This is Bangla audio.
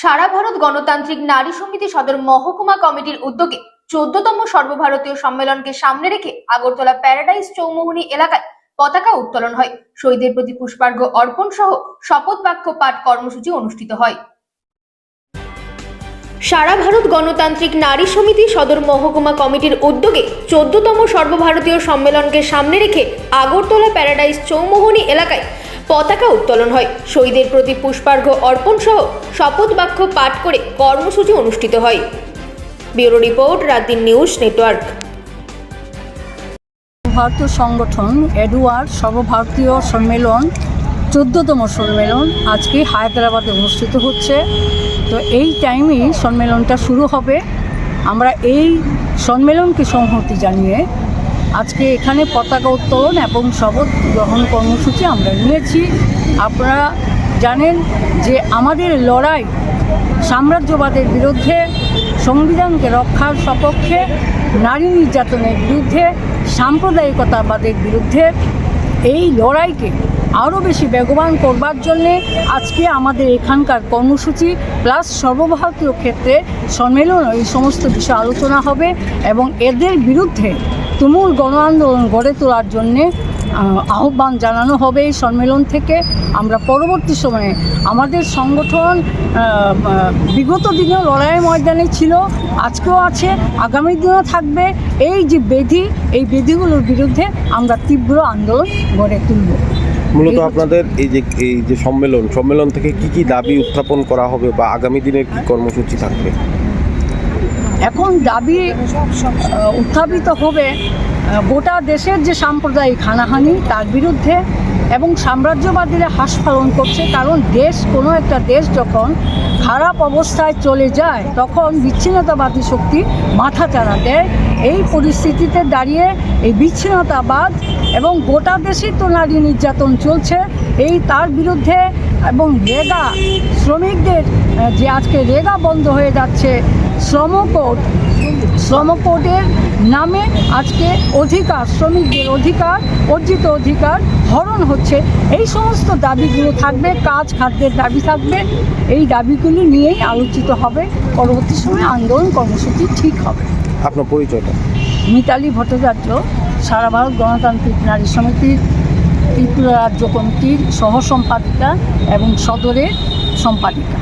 সারা ভারত গণতান্ত্রিক নারী সমিতি সদর মহকুমা কমিটির উদ্যোগে চোদ্দতম সর্বভারতীয় সম্মেলনকে সামনে রেখে আগরতলা প্যারাডাইস চৌমুহনী এলাকায় পতাকা উত্তোলন হয়। শহীদের প্রতি পুষ্পার্ঘ্য অর্পণ সহ শপথ বাক্য পাঠ কর্মসূচি অনুষ্ঠিত হয়। সারা ভারত গণতান্ত্রিক নারী সমিতি সদর মহকুমা কমিটির উদ্যোগে চোদ্দতম সর্বভারতীয় সম্মেলনকে সামনে রেখে আগরতলা প্যারাডাইস চৌমোহনী এলাকায় পতাকা উত্তোলন হয়। শহীদের প্রতি পুষ্পার্ঘ্য অর্পণ সহ শপথ বাক্য পাঠ করে কর্মসূচি অনুষ্ঠিত হয়। Bureau report Ratdin news network. ভারতীয় সংগঠন এডওয়ার্ড সর্বভারতীয় সম্মেলন, চোদ্দতম সম্মেলন আজকে হায়দ্রাবাদে অনুষ্ঠিত হচ্ছে। তো এই টাইমেই সম্মেলনটা শুরু হবে। আমরা এই সম্মেলনকে সংহতি জানিয়ে আজকে এখানে পতাকা উত্তোলন এবং শপথ গ্রহণ কর্মসূচি আমরা নিয়েছি। আপনারা জানেন যে আমাদের লড়াই সাম্রাজ্যবাদের বিরুদ্ধে, সংবিধানকে রক্ষার সপক্ষে, নারী নির্যাতনের বিরুদ্ধে, সাম্প্রদায়িকতাবাদের বিরুদ্ধে এই লড়াইকে আরও বেশি বেগবান করবার জন্যে আজকে আমাদের এখানকার কর্মসূচি প্লাস সর্বভারতীয় ক্ষেত্রে সম্মেলন এই সমস্ত বিষয়ে আলোচনা হবে এবং এদের বিরুদ্ধে তুমুল গণ আন্দোলন গড়ে তোলার জন্যে আহ্বান জানানো হবে এই সম্মেলন থেকে। আমরা পরবর্তী সময়ে আমাদের সংগঠন বিগত দিনেও লড়াইয়ের ময়দানে ছিল, আজকেও আছে, আগামী দিনেও থাকবে। এই যে বেধি, এই বেধিগুলোর বিরুদ্ধে আমরা তীব্র আন্দোলন গড়ে তুলব। মূলত আপনাদের এই যে এই যে সম্মেলন সম্মেলন থেকে কি কি দাবি উত্থাপন করা হবে বা আগামী দিনের কি কর্মসূচি থাকবে? এখন দাবি উত্থাপিত হবে গোটা দেশের যে সাম্প্রদায়িক হানাহানি, তার বিরুদ্ধে এবং সাম্রাজ্যবাদীরা হাস্পালন করছে, কারণ দেশ, কোনো একটা দেশ যখন খারাপ অবস্থায় চলে যায়, তখন বিচ্ছিন্নতাবাদী শক্তি মাথা চাড়া দেয়। এই পরিস্থিতিতে দাঁড়িয়ে এই বিচ্ছিন্নতাবাদ এবং গোটা দেশেই তো নারী নির্যাতন চলছে। এই তার বিরুদ্ধে এবং রেগা শ্রমিকদের যে আজকে রেগা বন্ধ হয়ে যাচ্ছে শ্রম কোড শ্রম কোডের নামে আজকে অধিকার শ্রমিকদের অধিকার অর্জিত অধিকার হরণ হচ্ছে। এই সমস্ত দাবিগুলো থাকবে কাজ খাদ্যের দাবি থাকবে। এই দাবিগুলো নিয়েই আলোচিত হবে। পরবর্তী সময়ে আন্দোলন কর্মসূচি ঠিক হবে। আপনার পরিচয়টা? মিতালি ভট্টাচার্য সারা ভারত গণতান্ত্রিক নারী সমিতির ত্রিপুরা রাজ্য কমিটির সহ সম্পাদিকা এবং সদরের সম্পাদিকা।